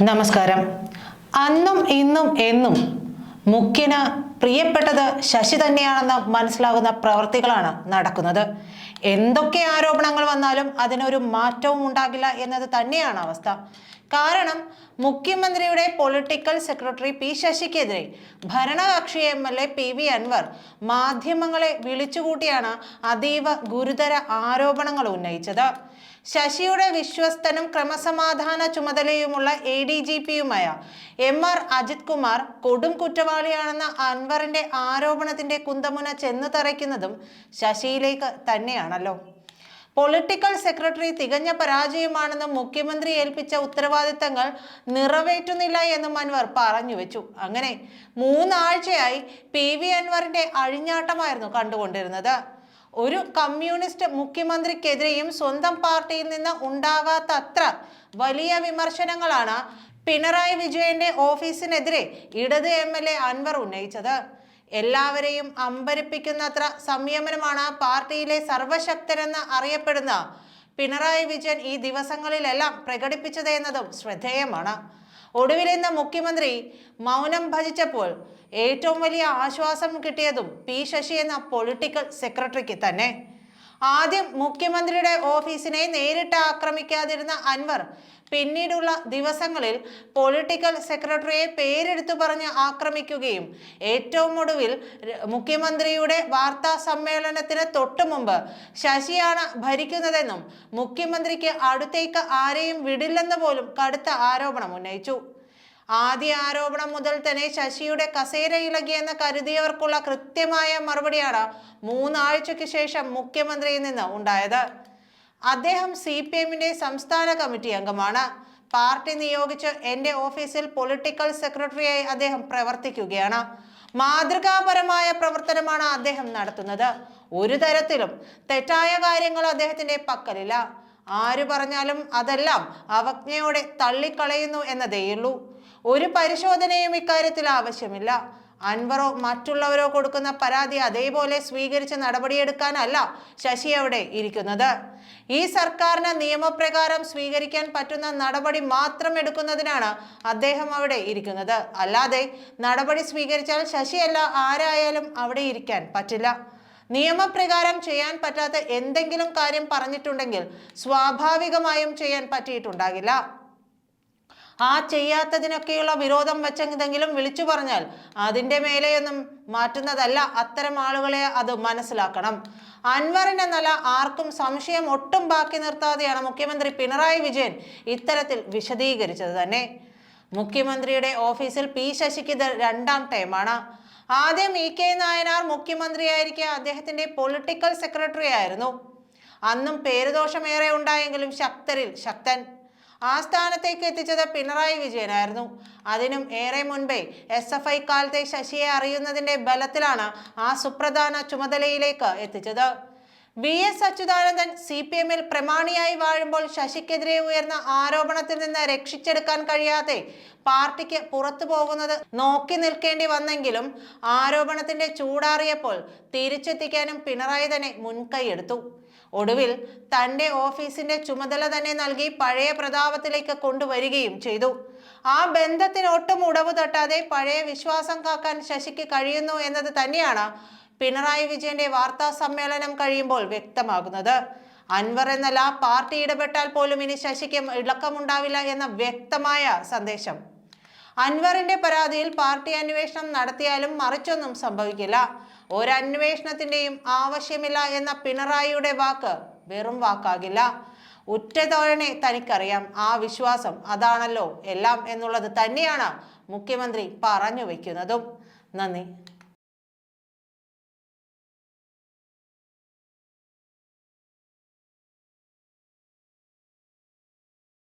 നമസ്കാരം. അന്നും ഇന്നും എന്നും മുഖ്യന് പ്രിയപ്പെട്ടത് ശശി തന്നെയാണെന്ന് മനസ്സിലാകുന്ന പ്രവൃത്തികളാണ് നടക്കുന്നത്. എന്തൊക്കെ ആരോപണങ്ങൾ വന്നാലും അതിനൊരു മാറ്റവും ഉണ്ടാകില്ല എന്നത് തന്നെയാണ് അവസ്ഥ. കാരണം മുഖ്യമന്ത്രിയുടെ പൊളിറ്റിക്കൽ സെക്രട്ടറി പി ശശിക്കെതിരെ ഭരണകക്ഷി M L A P V Anvar മാധ്യമങ്ങളെ വിളിച്ചുകൂട്ടിയാണ് അതീവ ഗുരുതര ആരോപണങ്ങൾ ഉന്നയിച്ചത്. ശശിയുടെ വിശ്വസ്തനും ക്രമസമാധാന ചുമതലയുമുള്ള എ ഡി ജി പിയുമായ എം ആർ അജിത് കുമാർ കൊടും കുറ്റവാളിയാണെന്ന അൻവറിന്റെ ആരോപണത്തിന്റെ കുന്തമുന ചെന്നു തറയ്ക്കുന്നതും ശശിയിലേക്ക് തന്നെയാണല്ലോ. പൊളിറ്റിക്കൽ സെക്രട്ടറി തികഞ്ഞ പരാജയമാണെന്നും മുഖ്യമന്ത്രി ഏൽപ്പിച്ച ഉത്തരവാദിത്തങ്ങൾ നിറവേറ്റുന്നില്ല എന്നും അൻവർ പറഞ്ഞു വെച്ചു. അങ്ങനെ മൂന്നാഴ്ചയായി പി വി അൻവറിന്റെ അഴിഞ്ഞാട്ടമായിരുന്നു കണ്ടുകൊണ്ടിരുന്നത്. ഒരു കമ്മ്യൂണിസ്റ്റ് മുഖ്യമന്ത്രിക്കെതിരെയും സ്വന്തം പാർട്ടിയിൽ നിന്ന് ഉണ്ടാകാത്തത്ര വലിയ വിമർശനങ്ങളാണ് പിണറായി വിജയന്റെ ഓഫീസിനെതിരെ ഇടത് എം എൽ എ അൻവർ ഉന്നയിച്ചത്. എല്ലാവരെയും അമ്പരപ്പിക്കുന്നത്ര സംയമനമാണ് പാർട്ടിയിലെ സർവശക്തരെന്ന് അറിയപ്പെടുന്ന പിണറായി വിജയൻ ഈ ദിവസങ്ങളിലെല്ലാം പ്രകടിപ്പിച്ചത് എന്നതും ശ്രദ്ധേയമാണ്. ഒടുവിൽ ഇന്ന് മുഖ്യമന്ത്രി മൗനം ഭജിച്ചപ്പോൾ ഏറ്റവും വലിയ ആശ്വാസം കിട്ടിയതും പി ശശി എന്ന പൊളിറ്റിക്കൽ സെക്രട്ടറിക്ക് തന്നെ. ആദ്യം മുഖ്യമന്ത്രിയുടെ ഓഫീസിനെ നേരിട്ട് ആക്രമിക്കാതിരുന്ന അൻവർ പിന്നീടുള്ള ദിവസങ്ങളിൽ പൊളിറ്റിക്കൽ സെക്രട്ടറിയെ പേരെടുത്തു പറഞ്ഞ് ആക്രമിക്കുകയും ഏറ്റവും ഒടുവിൽ മുഖ്യമന്ത്രിയുടെ വാർത്താ സമ്മേളനത്തിന് തൊട്ടു മുമ്പ് ശശിയാണ് ഭരിക്കുന്നതെന്നും മുഖ്യമന്ത്രിക്ക് അടുത്തേക്ക് ആരെയും വിടില്ലെന്ന് പോലും കടുത്ത ആരോപണം ഉന്നയിച്ചു. ആദ്യ ആരോപണം മുതൽ തന്നെ ശശിയുടെ കസേര ഇളകിയെന്ന് കരുതിയവർക്കുള്ള കൃത്യമായ മറുപടിയാണ് മൂന്നാഴ്ചയ്ക്ക് ശേഷം മുഖ്യമന്ത്രിയിൽ നിന്ന് ഉണ്ടായത്. അദ്ദേഹം സി പി എമ്മിന്റെ സംസ്ഥാന കമ്മിറ്റി അംഗമാണ്. പാർട്ടി നിയോഗിച്ച് എന്റെ ഓഫീസിൽ പൊളിറ്റിക്കൽ സെക്രട്ടറിയായി അദ്ദേഹം പ്രവർത്തിക്കുകയാണ്. മാതൃകാപരമായ പ്രവർത്തനമാണ് അദ്ദേഹം നടത്തുന്നത്. ഒരു തരത്തിലും തെറ്റായ കാര്യങ്ങൾ അദ്ദേഹത്തിന്റെ പക്കലില്ല. ആര് പറഞ്ഞാലും അതെല്ലാം അവജ്ഞയോടെ തള്ളിക്കളയുന്നു എന്നതേയുള്ളൂ. ഒരു പരിശോധനയും ഇക്കാര്യത്തിൽ ആവശ്യമില്ല. അൻവറോ മറ്റുള്ളവരോ കൊടുക്കുന്ന പരാതി അതേപോലെ സ്വീകരിച്ച് നടപടിയെടുക്കാനല്ല ശശി അവിടെ ഇരിക്കുന്നത്. ഈ സർക്കാരിന് നിയമപ്രകാരം സ്വീകരിക്കാൻ പറ്റുന്ന നടപടി മാത്രം എടുക്കുന്നതിനാണ് അദ്ദേഹം അവിടെ ഇരിക്കുന്നത്. അല്ലാതെ നടപടി സ്വീകരിച്ചാൽ ശശിയല്ല ആരായാലും അവിടെ ഇരിക്കാൻ പറ്റില്ല. നിയമപ്രകാരം ചെയ്യാൻ പറ്റാത്ത എന്തെങ്കിലും കാര്യം പറഞ്ഞിട്ടുണ്ടെങ്കിൽ സ്വാഭാവികമായും ചെയ്യാൻ പറ്റിയിട്ടുണ്ടാകില്ല. ആ ചെയ്യാത്തതിനൊക്കെയുള്ള വിരോധം വെച്ചെങ്കിലും വിളിച്ചു പറഞ്ഞാൽ അതിന്റെ മേലെയൊന്നും മാറ്റുന്നതല്ല അത്തരം ആളുകളെ അത് മനസ്സിലാക്കണം. അൻവറിന്റെ നില ആർക്കും സംശയം ഒട്ടും ബാക്കി നിർത്താതെയാണ് മുഖ്യമന്ത്രി പിണറായി വിജയൻ ഇത്തരത്തിൽ വിശദീകരിച്ചത് തന്നെ. മുഖ്യമന്ത്രിയുടെ ഓഫീസിൽ പി ശശിക്ക് രണ്ടാം ടൈമാണ്. ആദ്യം ഇ കെ നായനാർ മുഖ്യമന്ത്രിയായിരിക്കെ അദ്ദേഹത്തിന്റെ പൊളിറ്റിക്കൽ സെക്രട്ടറി ആയിരുന്നു അന്നും പേരുദോഷമേറെ ഉണ്ടായെങ്കിലും ശക്തരിൽ ശക്തൻ. ആ സ്ഥാനത്തേക്ക് എത്തിച്ചത് പിണറായി വിജയനായിരുന്നു. അതിനും ഏറെ മുൻപേ എസ് എഫ് ഐ കാലത്തെ ശശിയെ അറിയുന്നതിന്റെ ബലത്തിലാണ് ആ സുപ്രധാന ചുമതലയിലേക്ക് എത്തിച്ചത്. V S Achuthanandan C P എമ്മിൽ പ്രമാണിയായി വാഴുമ്പോൾ ശശിക്കെതിരെ ഉയർന്ന ആരോപണത്തിൽ നിന്ന് രക്ഷിച്ചെടുക്കാൻ കഴിയാതെ പാർട്ടിക്ക് പുറത്തു പോകുന്നത് നോക്കി നിൽക്കേണ്ടി വന്നെങ്കിലും ആരോപണത്തിന്റെ ചൂടാറിയപ്പോൾ തിരിച്ചെത്തിക്കാനും പിണറായി തന്നെ മുൻകൈയെടുത്തു ഒടുവിൽ തന്റെ ഓഫീസിന്റെ ചുമതല തന്നെ നൽകി പഴയ പ്രതാപത്തിലേക്ക് കൊണ്ടുവരികയും ചെയ്തു. ആ ബന്ധത്തിന് ഒട്ടും ഉടവ് തട്ടാതെ പഴയ വിശ്വാസം കാക്കാൻ ശശിക്ക് കഴിയുന്നു എന്നത് തന്നെയാണ് പിണറായി വിജയന്റെ വാർത്താ സമ്മേളനം കഴിയുമ്പോൾ വ്യക്തമാകുന്നത്. അൻവർ എന്നല്ല പാർട്ടി ഇടപെട്ടാൽ പോലും ഇനി ശശിക്ക് ഇളക്കമുണ്ടാവില്ല എന്ന വ്യക്തമായ സന്ദേശം. അൻവറിന്റെ പരാതിയിൽ പാർട്ടി അന്വേഷണം നടത്തിയാലും മറിച്ചൊന്നും സംഭവിക്കില്ല. ഒരന്വേഷണത്തിന്റെയും ആവശ്യമില്ല എന്ന പിണറായിയുടെ വാക്ക് വെറും വാക്കാകില്ല. ഉറ്റതോഴനെ തനിക്കറിയാം. ആ വിശ്വാസം അതാണല്ലോ എല്ലാം എന്നുള്ളത് തന്നെയാണ് മുഖ്യമന്ത്രി പറഞ്ഞു വയ്ക്കുന്നതും നന്ദി.